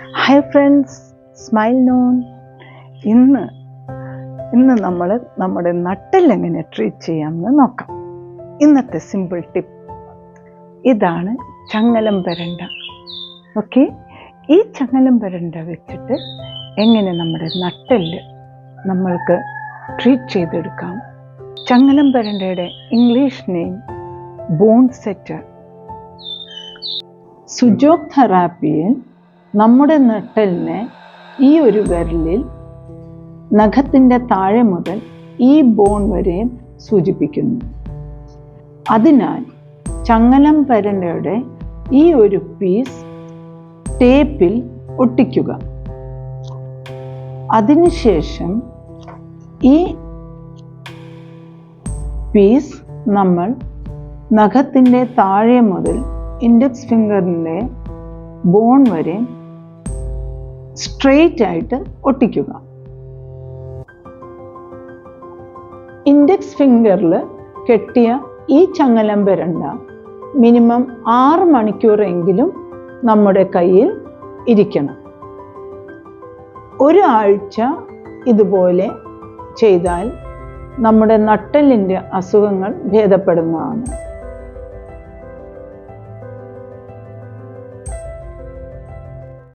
Hi friends smile non ഇന്ന് ഇന്ന് നമ്മൾ നമ്മുടെ നട്ടൽ എങ്ങനെ ട്രീറ്റ് ചെയ്യാമെന്ന് നോക്കാം. ഇന്നത്തെ സിമ്പിൾ ടിപ്പ് ഇതാണ് ചങ്ങലം വരണ്ട. ഓക്കെ ഈ ചങ്ങലം വരണ്ട വെച്ചിട്ട് എങ്ങനെ നമ്മുടെ നട്ടൽ നമ്മൾക്ക് ട്രീറ്റ് ചെയ്തെടുക്കാം? ചങ്ങലം വരണ്ടയുടെ English name bone setter Sujok തെറാപ്പിയിൽ നമ്മുടെ നട്ടലിനെ ഈ ഒരു വിരലിൽ നഖത്തിന്റെ താഴെ മുതൽ ഈ ബോൺ വരെയും സൂചിപ്പിക്കുന്നു. അതിനാൽ ചങ്ങലം പരണ്ടയുടെ ഈ ഒരു പീസ് ടേപ്പിൽ ഒട്ടിക്കുക. അതിനുശേഷം ഈ പീസ് നമ്മൾ നഖത്തിന്റെ താഴെ മുതൽ ഇൻഡെക്സ് ഫിംഗറിന്റെ ബോൺ വരെ സ്ട്രെയിറ്റ് ആയിട്ട് ഒട്ടിക്കുക. ഇൻഡെക്സ് ഫിംഗറിൽ കെട്ടിയ ഈ ചങ്ങലം വരണ്ട മിനിമം ആറ് മണിക്കൂറെങ്കിലും നമ്മുടെ കയ്യിൽ ഇരിക്കണം. ഒരാഴ്ച ഇതുപോലെ ചെയ്താൽ നമ്മുടെ നട്ടലിന്റെ അസുഖങ്ങൾ ഭേദപ്പെടുന്നതാണ്.